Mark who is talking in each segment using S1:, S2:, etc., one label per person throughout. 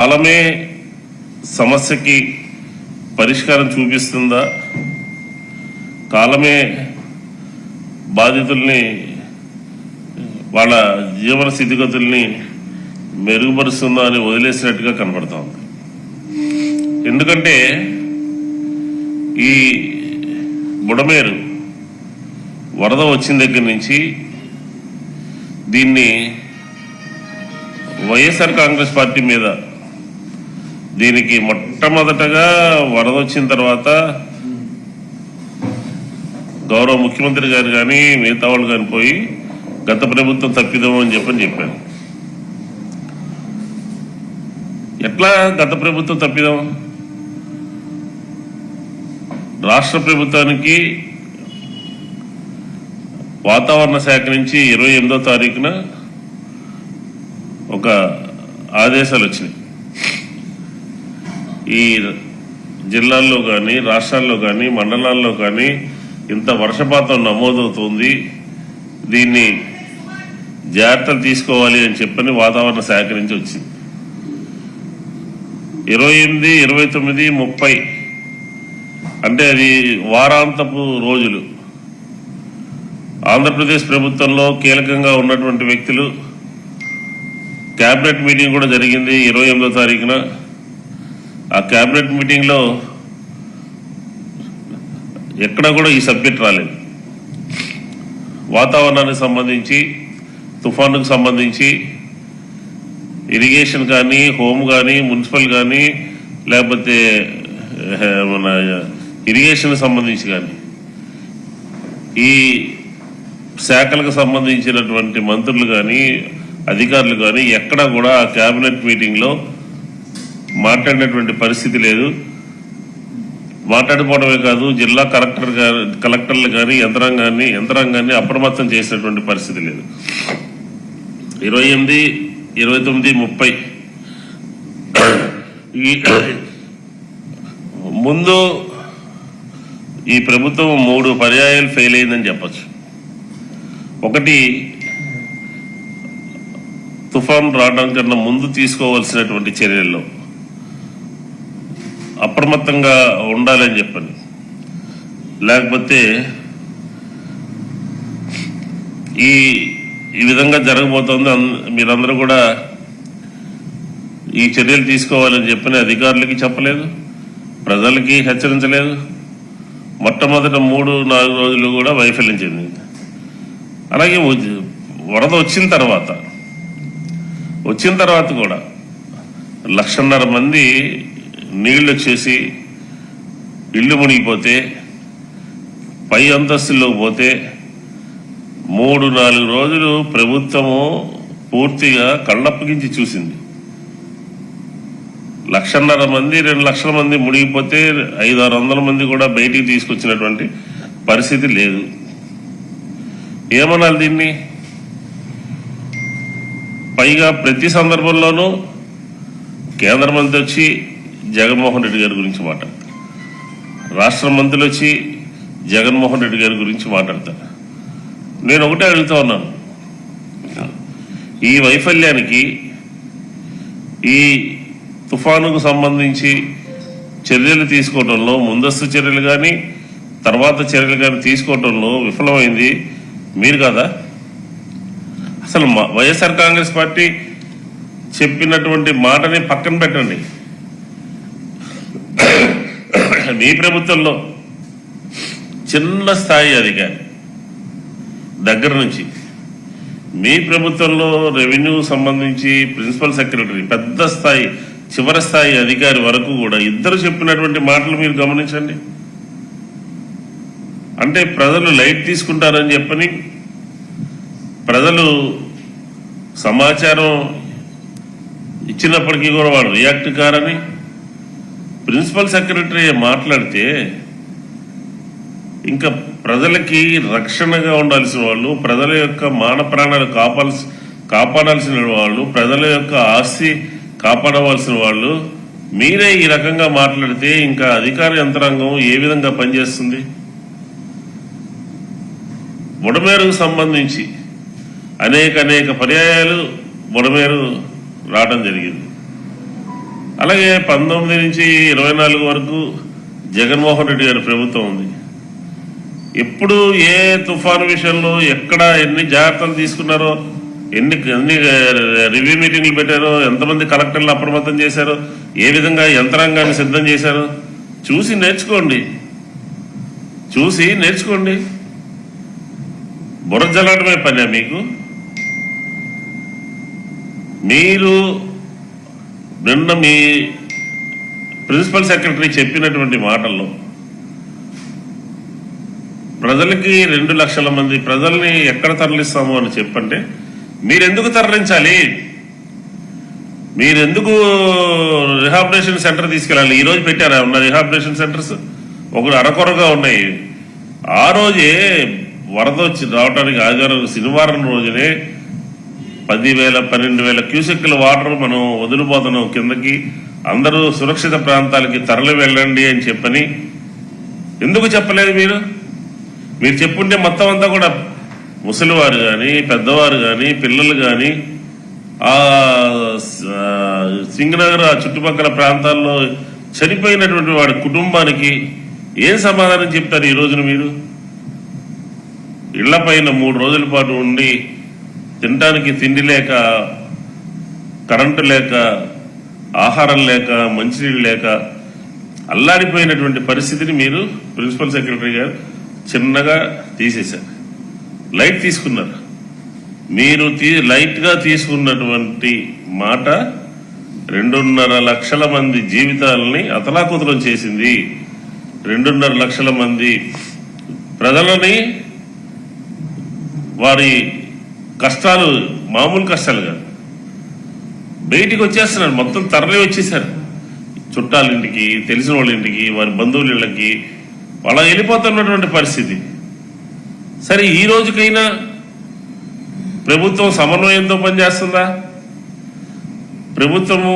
S1: కాలమే సమస్యకి పరిష్కారం చూపిస్తుందా? కాలమే బాధితుల్ని వాళ్ళ జీవన స్థితిగతుల్ని మెరుగుపరుస్తుందా అని వదిలేసినట్టుగా కనపడతా ఉంది. ఎందుకంటే ఈ బుడమేరు వరద వచ్చిన దగ్గర నుంచి దీన్ని వైఎస్ఆర్ కాంగ్రెస్ పార్టీ మీద దీనికి మొట్టమొదటగా వరద వచ్చిన తర్వాత గౌరవ ముఖ్యమంత్రి గారు కానీ మిగతా వాళ్ళు కానీ పోయి గత ప్రభుత్వం తప్పిదం అని చెప్పని చెప్పాను ఎట్లా గత ప్రభుత్వం తప్పిదాం? రాష్ట్ర ప్రభుత్వానికి వాతావరణ శాఖ నుంచి ఇరవై ఎనిమిదో తారీఖున ఒక ఆదేశాలు వచ్చినాయి. ఈ జిల్లాల్లో కానీ రాష్ట్రాల్లో కానీ మండలాల్లో కానీ ఇంత వర్షపాతం నమోదవుతుంది. దీన్ని జాగ్రత్తలు తీసుకోవాలి అని చెప్పని వాతావరణ శాఖ నుంచి వచ్చింది. ఇరవై ఎనిమిది ఇరవై తొమ్మిది ముప్పై అంటే అది వారాంతపు రోజులు. ఆంధ్రప్రదేశ్ ప్రభుత్వంలో కీలకంగా ఉన్నటువంటి వ్యక్తులు క్యాబినెట్ మీటింగ్ కూడా జరిగింది ఇరవై ఎనిమిదో తారీఖున. ఆ క్యాబినెట్ మీటింగ్లో ఎక్కడ కూడా ఈ సబ్జెక్ట్ రాలేదు. వాతావరణానికి సంబంధించి తుఫానుకు సంబంధించి ఇరిగేషన్ కానీ హోమ్ కానీ మున్సిపల్ కానీ లేకపోతే మన ఇరిగేషన్కి సంబంధించి కానీ ఈ శాఖలకు సంబంధించినటువంటి మంత్రులు కానీ అధికారులు కానీ ఎక్కడా కూడా ఆ క్యాబినెట్ మీటింగ్లో మాట్లాడినటువంటి పరిస్థితి లేదు. మాట్లాడిపోవడమే కాదు జిల్లా కలెక్టర్ గారు కలెక్టర్లు కానీ యంత్రాంగాన్ని యంత్రాంగాన్ని అప్రమత్తం చేసినటువంటి పరిస్థితి లేదు. ఇరవై ఎనిమిది ఇరవై తొమ్మిది ముప్పై. ఈ ముందు ఈ ప్రభుత్వం మూడు పర్యాయాలు ఫెయిల్ అయిందని చెప్పచ్చు. ఒకటి తుఫాన్ రావడం కన్నా ముందు తీసుకోవాల్సినటువంటి చర్యల్లో అప్రమత్తంగా ఉండాలని చెప్పండి. లేకపోతే ఈ ఈ విధంగా జరగబోతోంది మీరందరూ కూడా ఈ చర్యలు తీసుకోవాలని చెప్పని అధికారులకి చెప్పలేదు ప్రజలకి హెచ్చరించలేదు. మొట్టమొదట మూడు నాలుగు రోజులు కూడా వైఫల్యం చెందింది. అలాగే వరద వచ్చిన తర్వాత వచ్చిన తర్వాత కూడా లక్షన్నర మంది నీళ్ళు వచ్చేసి ఇల్లు మునిగిపోతే పై అంతస్తుల్లోకి పోతే మూడు నాలుగు రోజులు ప్రభుత్వము పూర్తిగా కళ్ళప్పగించి చూసింది. లక్షన్నర మంది రెండు లక్షల మంది మునిగిపోతే ఐదు ఆరు వందల మంది కూడా బయటికి తీసుకొచ్చినటువంటి పరిస్థితి లేదు. ఏమనాలి దీన్ని? పైగా ప్రతి సందర్భంలోనూ కేంద్ర మంత్రి వచ్చి జగన్మోహన్ రెడ్డి గారి గురించి మాట్లాడతాను రాష్ట్ర మంత్రులు వచ్చి జగన్మోహన్ రెడ్డి గారి గురించి మాట్లాడతారు. నేను ఒకటే అడుగుతా ఉన్నాను. ఈ వైఫల్యానికి ఈ తుఫానుకు సంబంధించి చర్యలు తీసుకోవడంలో ముందస్తు చర్యలు కానీ తర్వాత చర్యలు కానీ తీసుకోవడంలో విఫలమైంది మీరు కదా? అసలు వైఎస్ఆర్ కాంగ్రెస్ పార్టీ చెప్పినటువంటి మాటని పక్కన పెట్టండి. మీ ప్రభుత్వంలో చిన్న స్థాయి అధికారి దగ్గర నుంచి మీ ప్రభుత్వంలో రెవెన్యూ సంబంధించి ప్రిన్సిపల్ సెక్రటరీ పెద్ద స్థాయి చివరి స్థాయి అధికారి వరకు కూడా ఇద్దరు చెప్పినటువంటి మాటలు మీరు గమనించండి. అంటే ప్రజలు లైట్ తీసుకుంటారని చెప్పని ప్రజలు సమాచారం ఇచ్చినప్పటికీ కూడా వాళ్ళు రియాక్ట్ కారని ప్రిన్సిపల్ సెక్రటరీ మాట్లాడితే ఇంకా ప్రజలకి రక్షణగా ఉండాల్సిన వాళ్ళు ప్రజల యొక్క మాన ప్రాణాలు కాపాల్సి కాపాడాల్సిన వాళ్ళు ప్రజల యొక్క ఆస్తి కాపాడవలసిన వాళ్ళు మీరే ఈ రకంగా మాట్లాడితే ఇంకా అధికార యంత్రాంగం ఏ విధంగా పనిచేస్తుంది? బుడమేరుకు సంబంధించి అనేక అనేక పర్యాయాలు బుడమేరు రావడం జరిగింది. అలాగే పంతొమ్మిది నుంచి ఇరవై నాలుగు వరకు జగన్మోహన్ రెడ్డి గారి ప్రభుత్వం ఉంది. ఎప్పుడు ఏ తుఫాను విషయంలో ఎక్కడ ఎన్ని జాగ్రత్తలు తీసుకున్నారో ఎన్ని ఎన్ని రివ్యూ మీటింగ్లు పెట్టారో ఎంతమంది కలెక్టర్లు అప్రమత్తం చేశారో ఏ విధంగా యంత్రాంగాన్ని సిద్ధం చేశారో చూసి నేర్చుకోండి. చూసి నేర్చుకోండి. బుర్ర పనే మీకు. మీరు నిన్న మీ ప్రిన్సిపల్ సెక్రటరీ చెప్పినటువంటి మాటల్లో ప్రజలకి రెండు లక్షల మంది ప్రజల్ని ఎక్కడ తరలిస్తాము అని చెప్పంటే మీరెందుకు తరలించాలి? మీరెందుకు రిహాబిలేషన్ సెంటర్ తీసుకెళ్ళాలి? ఈ రోజు పెట్టారా? ఉన్న రిహాబిలేషన్ సెంటర్స్ ఒకరు అరకొరగా ఉన్నాయి. ఆ రోజే వరద వచ్చి రావడానికి ఆదివారం శనివారం రోజునే పదివేల పన్నెండు వేల క్యూసెక్ల వాటర్ మనం వదిలిపోతున్నాం కిందకి. అందరూ సురక్షిత ప్రాంతాలకి తరలి వెళ్ళండి అని చెప్పని. ఎందుకు చెప్పలేదు మీరు? మీరు చెప్పుంటే మొత్తం అంతా కూడా ముసలివారు కానీ పెద్దవారు కానీ పిల్లలు కానీ ఆ సింగనగర్ ఆ చుట్టుపక్కల ప్రాంతాల్లో చనిపోయినటువంటి వాడి కుటుంబానికి ఏం సమాధానం చెప్తారు ఈ రోజున మీరు? ఇళ్ళ పైన మూడు రోజుల పాటు ఉండి తినడానికి తిండి లేక కరెంటు లేక ఆహారం లేక మంచినీళ్ళు లేక అల్లాడిపోయినటువంటి పరిస్థితిని మీరు ప్రిన్సిపల్ సెక్రటరీ గారు చిన్నగా తీసేశారు. లైట్ తీసుకున్నారు. మీరు తీ లైట్గా తీసుకున్నటువంటి మాట రెండున్నర లక్షల మంది జీవితాలని అతలాకుతలం చేసింది. రెండున్నర లక్షల మంది ప్రజలని వారి కష్టాలు మామూలు కష్టాలు కాదు. బయటికి వచ్చేస్తున్నారు మొత్తం తరలి వచ్చేసారు. చుట్టాల ఇంటికి తెలిసిన వాళ్ళ ఇంటికి వారి బంధువుల ఇళ్ళకి వాళ్ళ వెళ్ళిపోతున్నటువంటి పరిస్థితి. సరే ఈ రోజుకైనా ప్రభుత్వం సమన్వయంతో పనిచేస్తుందా? ప్రభుత్వము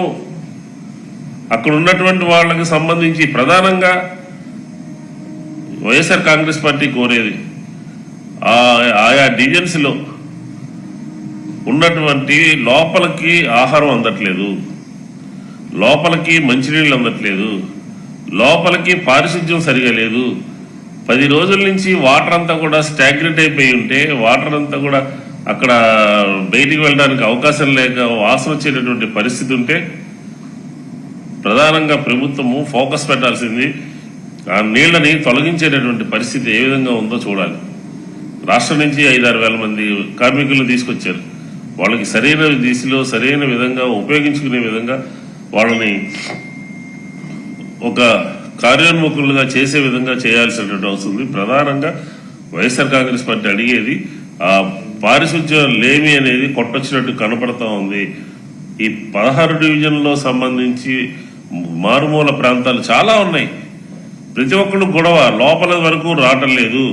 S1: అక్కడ ఉన్నటువంటి వాళ్ళకి సంబంధించి ప్రధానంగా వైఎస్ఆర్ కాంగ్రెస్ పార్టీ కోరేది. ఆయా డివిజన్స్లో ఉన్నటువంటి లోపలికి ఆహారం అందట్లేదు. లోపలికి మంచినీళ్ళు అందట్లేదు. లోపలికి పారిశుద్ధ్యం సరిగా లేదు. పది రోజుల నుంచి వాటర్ అంతా కూడా స్టాగ్నెట్ అయిపోయి ఉంటే వాటర్ అంతా కూడా అక్కడ బయటికి వెళ్ళడానికి అవకాశం లేక వాసన వచ్చేటటువంటి పరిస్థితి ఉంటే ప్రధానంగా ప్రభుత్వము ఫోకస్ పెట్టాల్సింది ఆ నీళ్ళని తొలగించేటటువంటి పరిస్థితి ఏ విధంగా ఉందో చూడాలి. రాష్ట్రం నుంచి ఐదారు వేల మంది కార్మికులను తీసుకొచ్చారు. వాళ్ళకి సరైన దిశలో సరైన విధంగా ఉపయోగించుకునే విధంగా వాళ్ళని ఒక కార్యోన్ముఖులుగా చేసే విధంగా చేయాల్సినటువంటి అవసరం ఉంది. ప్రధానంగా వైఎస్ఆర్ కాంగ్రెస్ పార్టీ అడిగేది ఆ పారిశుధ్యం లేమి అనేది కొట్టొచ్చినట్టు కనపడతా ఉంది. ఈ పదహారు డివిజన్లో సంబంధించి మారుమూల ప్రాంతాలు చాలా ఉన్నాయి. ప్రతి ఒక్కళ్ళు గొడవ లోపల వరకు రావటం లేదు.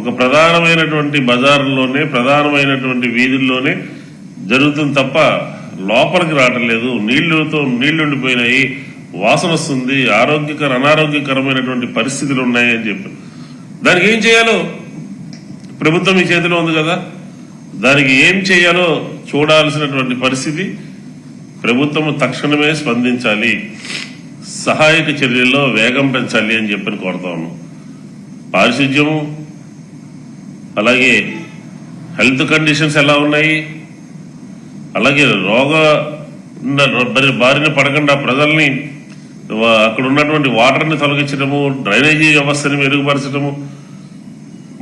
S1: ఒక ప్రధానమైనటువంటి బజార్లోనే ప్రధానమైనటువంటి వీధుల్లోనే జరుగుతుంది తప్ప లోపలికి రావటం లేదు. నీళ్ళతో నీళ్ళుండిపోయినాయి. వాసన వస్తుంది. ఆరోగ్యకర అనారోగ్యకరమైనటువంటి పరిస్థితులు ఉన్నాయి అని చెప్పి. దానికి ఏం చేయాలో? ప్రభుత్వం ఈ చేతిలో ఉంది కదా. దానికి ఏం చేయాలో చూడాల్సినటువంటి పరిస్థితి ప్రభుత్వం తక్షణమే స్పందించాలి. సహాయక చర్యల్లో వేగం పెంచాలి అని చెప్పని కోరుతాను పారిశుద్ధ్యము అలాగే హెల్త్ కండిషన్స్ ఎలా ఉన్నాయి? అలాగే రోగ బారిన పడకుండా ప్రజల్ని అక్కడ ఉన్నటువంటి వాటర్ని తొలగించడము డ్రైనేజీ వ్యవస్థని మెరుగుపరచడము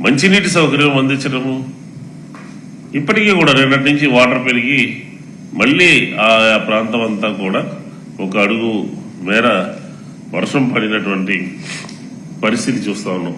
S1: మంచినీటి సౌకర్యం అందించడము. ఇప్పటికీ కూడా రెండటి నుంచి వాటర్ పెరిగి మళ్ళీ ఆ ప్రాంతం అంతా కూడా ఒక అడుగు మేర వర్షం పడినటువంటి పరిస్థితి చూస్తా ఉన్నాం.